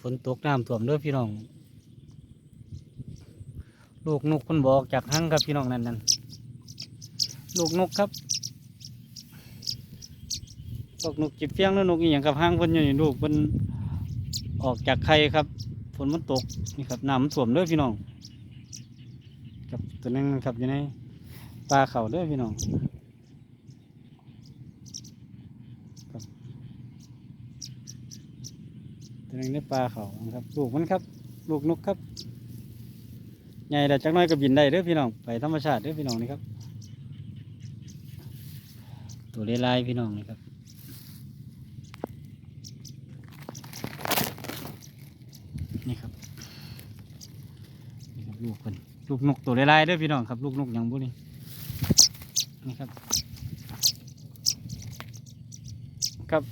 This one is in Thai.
ฝนตกน้ำท่วมเด้อพี่น้อง ลูกนกคนบอกจากหังครับพี่น้องนั่นนั่นลูกนกครับพวกนกจิบเฟียงแล้วนกอีหยังกับห้างเพิ่นอยู่นี่ลูกเพิ่นออกจากไข่ครับฝนมันตกนี่ครับน้ำมันท่วมเด้อพี่น้องกับตัวนึงนครับอยู่ในปลาเขาเด้อพี่น้องครับ ตัวนึงในปลาเขานะครับ ลูกมันครับ ลูกนกครับใหญ่แต่จักน้อยก็บินได้เด้อพี่น้อง ไปธรรมชาติเด้อพี่น้องนี่ครับ ตัวเลลายพี่น้องนี่ครับนี่ครับนี่ครับลูกคนลูกนกตัวเลลายเด้อพี่น้องครับลูกนกหยังบุนี่นี่ครับ ครับ